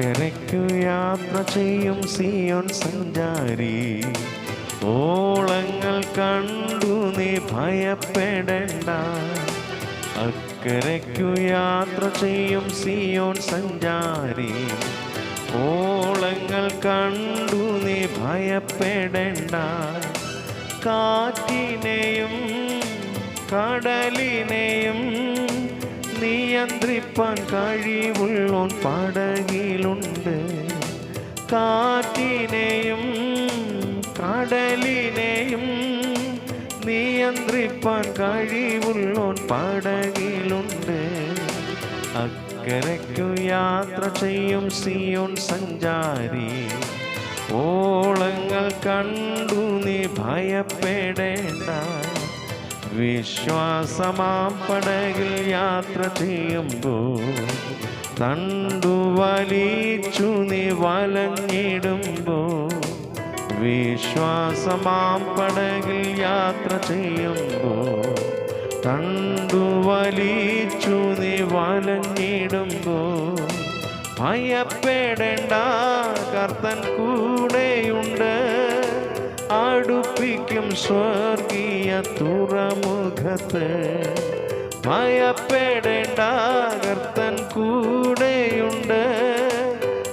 അക്കരയ്ക്കു യാത്ര ചെയ്യും സിയോൻ സഞ്ചാരി. ഓളങ്ങൾ കണ്ടു നീ ഭയപ്പെടേണ്ട. അക്കരയ്ക്കു യാത്ര ചെയ്യും സിയോൻ സഞ്ചാരി. ഓളങ്ങൾ കണ്ടു നീ ഭയപ്പെടേണ്ട. കാറ്റിനെയും കടലിനെയും നിയന്ത്രിപ്പാൻ കഴിവുള്ളോൻ പടകിലുണ്ട്. കാറ്റിനെയും കടലിനെയും നിയന്ത്രിപ്പാൻ കഴിവുള്ളോൻ പടകിലുണ്ട്. അക്കരയ്ക്കു യാത്ര ചെയ്യും സിയോൺ സഞ്ചാരി. ഓളങ്ങൾ കണ്ടു നീ ഭയപ്പെടേണ്ട. വിശ്വാസമാം പടകിൽ യാത്ര ചെയ്യുമ്പോൾ തണ്ടു വലിച്ചു നീ വലഞ്ഞിടുമ്പോൾ വിശ്വാസമാം പടകിൽ യാത്ര ചെയ്യുമ്പോൾ തണ്ടു വലിച്ചു നീ വലഞ്ഞിടുമ്പോൾ ഭയപ്പെടേണ്ട കർത്തൻ കൂടെയുണ്ട്. അടുപ്പിക്കും സ്വർഗീയ തുറമുഖത്ത്. ഭയപ്പെടേണ്ട കർത്തൻ കൂടെയുണ്ട്.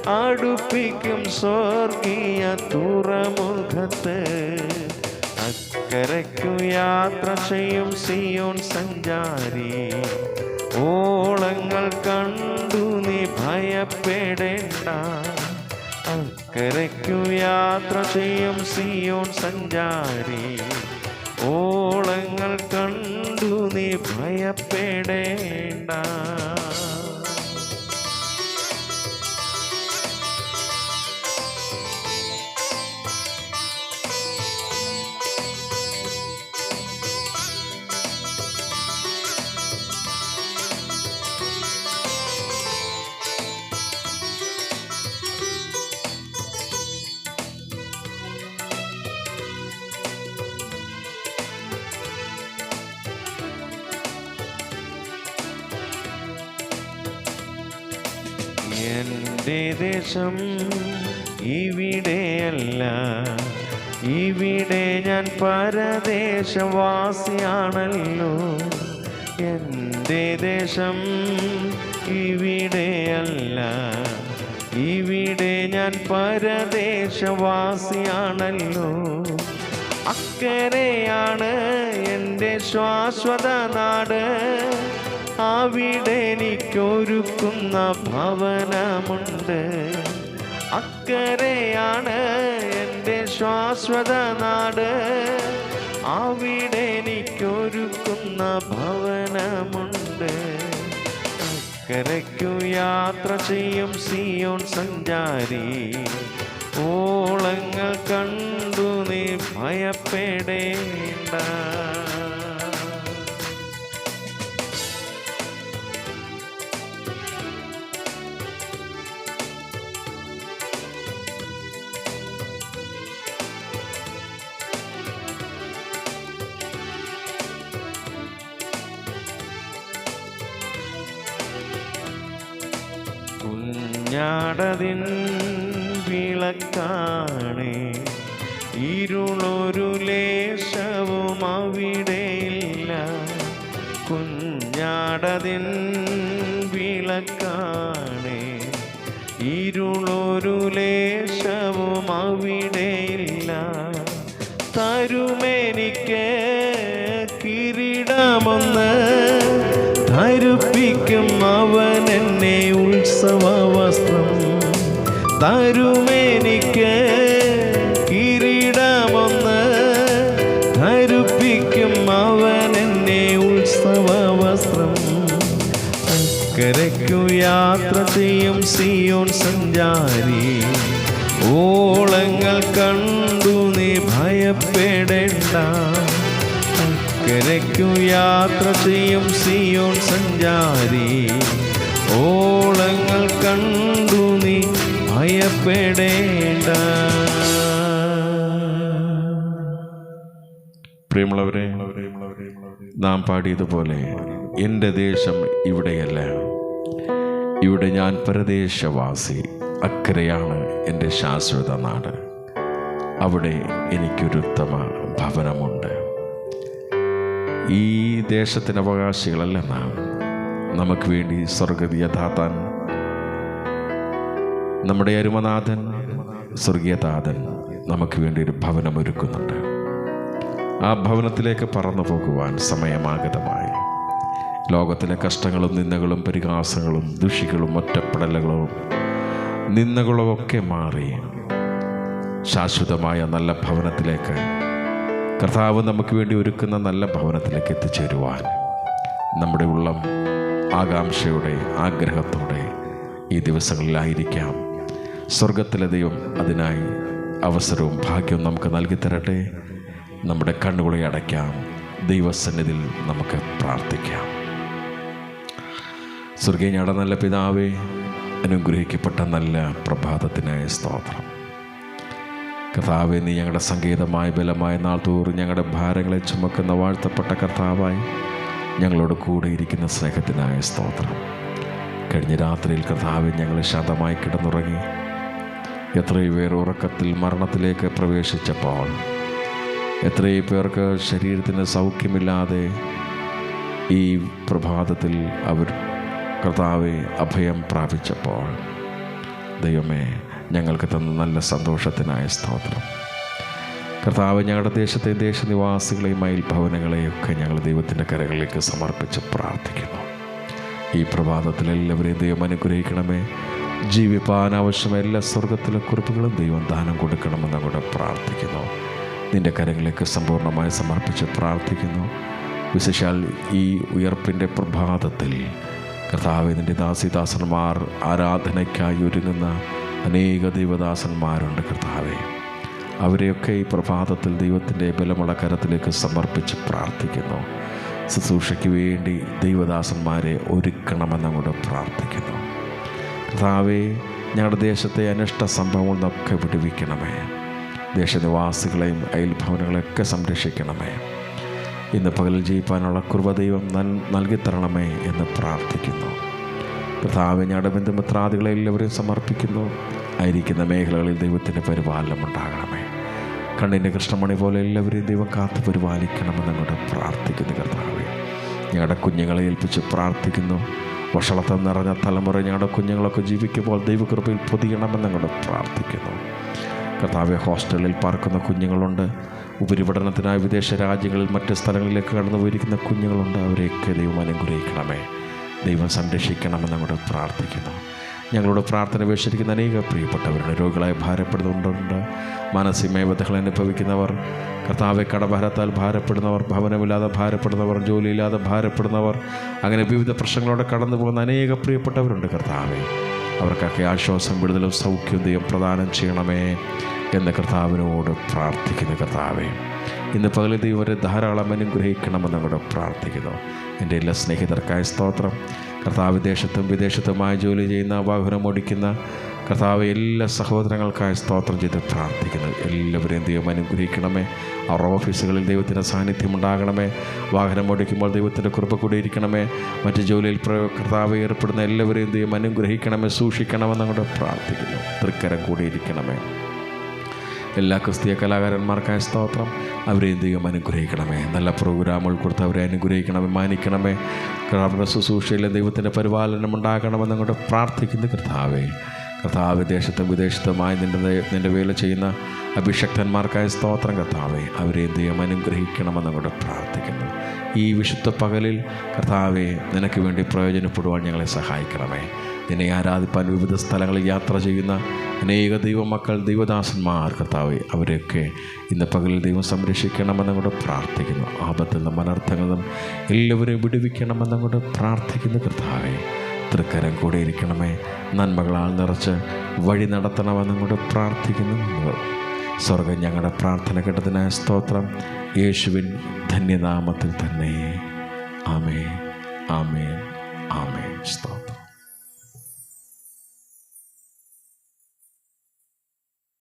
അടുപ്പിക്കും സ്വർഗീയ തുറമുഖത്ത്. അക്കരയ്ക്കു യാത്ര ചെയ്യും സിയോൺ സഞ്ചാരി. ഓളങ്ങൾ കണ്ടു നീ ഭയപ്പെടേണ്ട. അക്കരയ്ക്കു യാത്ര ചെയ്യും സിയോൺ സഞ്ചാരി. ഓളങ്ങൾ കണ്ടു നീ ഭയപ്പെടേണ്ട. എന്റെ ദേശം ഇവിടെയല്ല. ഇവിടെ ഞാൻ പരദേശവാസിയാണല്ലോ. എന്റെ ദേശം ഇവിടെയല്ല. ഇവിടെ ഞാൻ പരദേശവാസിയാണല്ലോ. അക്കരെയാണ് എന്റെ ശാശ്വത നാട് അവിടെ എനിക്കൊരുക്കുന്ന ഭവനമുണ്ട്. അക്കരെയാണ് എന്റെ ശാശ്വത നാട്. അവിടെ എനിക്കൊരുക്കുന്ന ഭവനമുണ്ട്. അക്കരയ്ക്കു യാത്ര ചെയ്യും സിയോൺ സഞ്ചാരി. ഓളങ്ങൾ കണ്ടു നീ ഭയപ്പെടേണ്ട. കുഞ്ഞാടതിൻ വിളക്കാണേ. ഇരുളൊരു ലേശവും അവിടെയില്ല കുഞ്ഞാടതിൻ വിളക്കാണേ. ഇരുളൊരു ലേശവും അവിടെയില്ല തരുമെനിക്ക് കിരീടമൊന്ന്. ധരിപ്പിക്കും അവൻ എന്നെ ഉത്സവ തരുമെനിക്ക് കിരീടമൊന്ന് ധരിപ്പിക്കും അവൻ എന്നെ ഉത്സവ വസ്ത്രം അക്കരയ്ക്കു യാത്ര ചെയ്യും സിയോൻ സഞ്ചാരി. ഓളങ്ങൾ കണ്ടു നീ ഭയപ്പെടേണ്ട. അക്കരയ്ക്കു യാത്ര ചെയ്യും സിയോൻ സഞ്ചാരി. ഓളങ്ങൾ കണ്ടു ഭയപ്പെടേണ്ട. പ്രിയമുള്ളവരെ നാം പാടിയതുപോലെ എന്റെ ദേശം ഇവിടെയല്ല. ഇവിടെ ഞാൻ പരദേശവാസി അക്കരയാണ് എന്റെ ശാശ്വത നാട്. അവിടെ എനിക്കൊരുത്തമ ഭവനമുണ്ട്. ഈ ദേശത്തിന് അവകാശികളല്ല നാം. നമുക്ക് വേണ്ടി സ്വർഗതി താതാൻ നമ്മുടെ അരുമനാഥൻ സ്വർഗീയതാഥൻ നമുക്ക് വേണ്ടി ഒരു ഭവനം ഒരുക്കുന്നുണ്ട്. ആ ഭവനത്തിലേക്ക് പറന്നു പോകുവാൻ സമയമാഗതമായി. ലോകത്തിലെ കഷ്ടങ്ങളും നിന്ദകളും പരിഹാസങ്ങളും ദുഷികളും ഒറ്റപ്പെടലുകളും നിന്ദകളും ഒക്കെ മാറി. ശാശ്വതമായ നല്ല ഭവനത്തിലേക്ക് കർത്താവ് നമുക്ക് വേണ്ടി ഒരുക്കുന്ന നല്ല ഭവനത്തിലേക്ക് എത്തിച്ചേരുവാൻ നമ്മുടെ ഉള്ളം ആകാംക്ഷയുടെ ആഗ്രഹത്തോടെ ഈ ദിവസങ്ങളിലായിരിക്കാം. സ്വർഗത്തിലെ ദൈവം അതിനായി അവസരവും ഭാഗ്യവും നമുക്ക് നൽകി തരട്ടെ നമ്മുടെ കണ്ണുകളെ അടയ്ക്കാം. ദൈവസന്നിധിയിൽ നമുക്ക് പ്രാർത്ഥിക്കാം. സ്വർഗീയയുടെ നല്ല പിതാവേ അനുഗ്രഹിക്കപ്പെട്ട നല്ല പ്രഭാതത്തിനായ സ്തോത്രം. കർത്താവെ നീ ഞങ്ങളുടെ സംഗീതമായ ബലമായ നാൾ തോറും ഞങ്ങളുടെ ഭാരങ്ങളെ ചുമക്കുന്ന വാഴ്ത്തപ്പെട്ട കർത്താവായി ഞങ്ങളോട് കൂടെ ഇരിക്കുന്ന സ്നേഹത്തിനായ സ്തോത്രം. കഴിഞ്ഞ രാത്രിയിൽ കർത്താവ് ഞങ്ങൾ ശാന്തമായി കിടന്നുറങ്ങി എത്രയോ പേർ ഉറക്കത്തിൽ മരണത്തിലേക്ക് പ്രവേശിച്ചപ്പോൾ എത്രയോ പേർക്ക് ശരീരത്തിന് സൗഖ്യമില്ലാതെ ഈ പ്രഭാതത്തിൽ അവർ കർത്താവെ അഭയം പ്രാപിച്ചപ്പോൾ ദൈവമേ ഞങ്ങൾക്ക് തന്ന നല്ല സന്തോഷത്തിനായ സ്തോത്രം. കർത്താവ് ഞങ്ങളുടെ ദേശത്തെ ദേശനിവാസികളെയും അയൽഭവനങ്ങളെയും ഒക്കെ ഞങ്ങൾ ദൈവത്തിന്റെ കരകളിലേക്ക് സമർപ്പിച്ച് പ്രാർത്ഥിക്കുന്നു. ഈ പ്രഭാതത്തിൽ എല്ലാവരെയും ദൈവം അനുഗ്രഹിക്കണമേ. ജീവിപ്പാൻ ആവശ്യമായ എല്ലാ സ്വർഗത്തിലെ കുറിപ്പുകളും ദൈവം ദാനം കൊടുക്കണമെന്ന് കൂടെ പ്രാർത്ഥിക്കുന്നു. നിന്റെ കരങ്ങളിലേക്ക് സമ്പൂർണമായി സമർപ്പിച്ച് പ്രാർത്ഥിക്കുന്നു. വിശേഷാൽ ഈ ഉയർപ്പിന്റെ പ്രഭാതത്തിൽ കർത്താവ് നിന്റെ ദാസിദാസന്മാർ ആരാധനയ്ക്കായി ഒരുങ്ങുന്ന അനേക ദൈവദാസന്മാരുണ്ട് കർത്താവെ. അവരെയൊക്കെ ഈ പ്രഭാതത്തിൽ ദൈവത്തിന്റെ ബലമുള്ള കരത്തിലേക്ക് സമർപ്പിച്ച് പ്രാർത്ഥിക്കുന്നു. ശുശ്രൂഷയ്ക്ക് വേണ്ടി ദൈവദാസന്മാരെ ഒരുക്കണമെന്നങ്ങോട്ട് പ്രാർത്ഥിക്കുന്നു. കർത്താവെ ഞങ്ങളുടെ ദേശത്തെ അനിഷ്ട സംഭവങ്ങൾ നമുക്ക് വിടുവിക്കണമേ. ദേശനിവാസികളെയും അയൽഭവനങ്ങളെയൊക്കെ സംരക്ഷിക്കണമേ. ഇന്ന് പകൽ ജീവിപ്പാനുള്ള കുർവദൈവം നൽ നൽകിത്തരണമേ എന്ന് പ്രാർത്ഥിക്കുന്നു. കർത്താവ് ഞങ്ങളുടെ ബന്ധുമിത്രാദികളെ എല്ലാവരെയും സമർപ്പിക്കുന്നു. ആയിരിക്കുന്ന മേഖലകളിൽ ദൈവത്തിന്റെ പരിപാലനം ഉണ്ടാകണമേ. കണ്ണിന്റെ കൃഷ്ണമണി പോലെ എല്ലാവരെയും ദൈവം കാത്തു പരിപാലിക്കണമെന്ന് അങ്ങോട്ട് പ്രാർത്ഥിക്കുന്നു കർത്താവെ. ഞങ്ങളുടെ കുഞ്ഞുങ്ങളെ ഏൽപ്പിച്ച് പ്രാർത്ഥിക്കുന്നു. വഷളത്തം നിറഞ്ഞ തലമുറ ഞങ്ങളുടെ കുഞ്ഞുങ്ങളൊക്കെ ജീവിക്കുമ്പോൾ ദൈവകൃപയിൽ പൊതിയണമെന്ന് ഞങ്ങളുടെ പ്രാർത്ഥിക്കുന്നു. കർത്താവ് ഹോസ്റ്റലിൽ പാർക്കുന്ന കുഞ്ഞുങ്ങളുണ്ട്. ഉപരിപഠനത്തിനായി വിദേശ രാജ്യങ്ങളിൽ മറ്റ് സ്ഥലങ്ങളിലേക്ക് കടന്നു പോയിരിക്കുന്ന കുഞ്ഞുങ്ങളുണ്ട്. അവരെയൊക്കെ ദൈവം അനുഗ്രഹിക്കണമേ. ദൈവം സംരക്ഷിക്കണമെന്ന് ഞങ്ങളുടെ പ്രാർത്ഥിക്കുന്നു. ഞങ്ങളുടെ പ്രാർത്ഥന വേഷിക്കുന്ന അനേക പ്രിയപ്പെട്ടവരുടെ രോഗികളായി ഭാരപ്പെടുന്നുണ്ട്. മാനസികമായ ബന്ധങ്ങൾ അനുഭവിക്കുന്നവർ കർത്താവെ കടഭാരത്താൽ ഭാരപ്പെടുന്നവർ ഭവനമില്ലാതെ ഭാരപ്പെടുന്നവർ ജോലിയില്ലാതെ ഭാരപ്പെടുന്നവർ അങ്ങനെ വിവിധ പ്രശ്നങ്ങളോടെ കടന്നു പോകുന്ന അനേക പ്രിയപ്പെട്ടവരുണ്ട് കർത്താവെ. അവർക്കൊക്കെ ആശ്വാസം വിടുതലും സൗഖ്യം ദൈവം പ്രദാനം ചെയ്യണമേ എന്ന് കർത്താവിനോട് പ്രാർത്ഥിക്കുന്നു കർത്താവെ. ഇന്ന് പകലിൽ ദൈവരെ ധാരാളം അനുഗ്രഹിക്കണമെന്ന് അങ്ങോട്ട് പ്രാർത്ഥിക്കുന്നു. എന്റെ എല്ലാ സ്നേഹിതർക്കായ സ്തോത്രം. കർത്താവ് വിദേശത്തും വിദേശത്തുമായി ജോലി ചെയ്യുന്ന വാഹനം ഓടിക്കുന്ന കർത്താവ് എല്ലാ സഹോദരങ്ങൾക്കായി സ്തോത്രം ചെയ്ത് പ്രാർത്ഥിക്കുന്നു. എല്ലാവരെയും ദൈവം അനുഗ്രഹിക്കണമേ. അവർ ഓഫീസുകളിൽ ദൈവത്തിന്റെ സാന്നിധ്യം ഉണ്ടാകണമേ. വാഹനം ഓടിക്കുമ്പോൾ ദൈവത്തിന്റെ കുറിപ്പ് കൂടിയിരിക്കണമേ മറ്റ് ജോലിയിൽ പ്ര- കർത്താവ് ഏർപ്പെടുന്ന എല്ലാവരെയും ദൈവം അനുഗ്രഹിക്കണമേ സൂക്ഷിക്കണമെന്ന് അങ്ങോട്ട് പ്രാർത്ഥിക്കുന്നു. തൃക്കരം കൂടിയിരിക്കണമേ എല്ലാ ക്രിസ്തീയ കലാകാരന്മാർക്കായ സ്തോത്രം. അവരെയും ദൈവം അനുഗ്രഹിക്കണമേ. നല്ല പ്രോഗ്രാമുകൾ കൊടുത്ത് അവരെ അനുഗ്രഹിക്കണമേ മാനിക്കണമേ. കർത്താവിന്റെ ശുശ്രൂഷയിലെ ദൈവത്തിന്റെ പരിപാലനം ഉണ്ടാകണമെന്ന് അങ്ങോട്ട് പ്രാർത്ഥിക്കുന്നു കർത്താവേ. കർത്താവ് ദേശത്തും വിദേശത്തുമായി നിന്റെ നിന്റെ വേല ചെയ്യുന്ന അഭിഷക്തന്മാർക്കായ സ്തോത്രം കർത്താവെ. എന്ത് ദൈവം അനുഗ്രഹിക്കണമെന്ന് അങ്ങോട്ട് പ്രാർത്ഥിക്കുന്നു. ഈ വിശുദ്ധ പകലിൽ കർത്താവെ നിനക്ക് വേണ്ടി പ്രയോജനപ്പെടുവാൻ ഞങ്ങളെ സഹായിക്കണമേ. നിന്നെ ആരാധിപ്പാൻ വിവിധ സ്ഥലങ്ങളിൽ യാത്ര ചെയ്യുന്ന അനേക ദൈവമക്കൾ ദൈവദാസന്മാർ കർത്താവ് അവരെയൊക്കെ ഇന്ന് പകലിൽ ദൈവം സംരക്ഷിക്കണമെന്നങ്ങോട്ട് പ്രാർത്ഥിക്കുന്നു. ആപത്തിൽ നിന്നും അനർത്ഥങ്ങളും എല്ലാവരെയും വിടുവിക്കണമെന്നും കൂടെ പ്രാർത്ഥിക്കുന്നു കർത്താവെ. തൃക്കരം കൂടെ ഇരിക്കണമേ. നന്മകളാൽ നിറച്ച് വഴി നടത്തണമെന്നും കൂടെ പ്രാർത്ഥിക്കുന്നു സ്വർഗം ഞങ്ങളുടെ പ്രാർത്ഥന കേട്ടതിനായ സ്തോത്രം. യേശുവിൻ ധന്യനാമത്തിൽ തന്നെ. ആമേ ആമേ ആമേ സ്തോത്രം.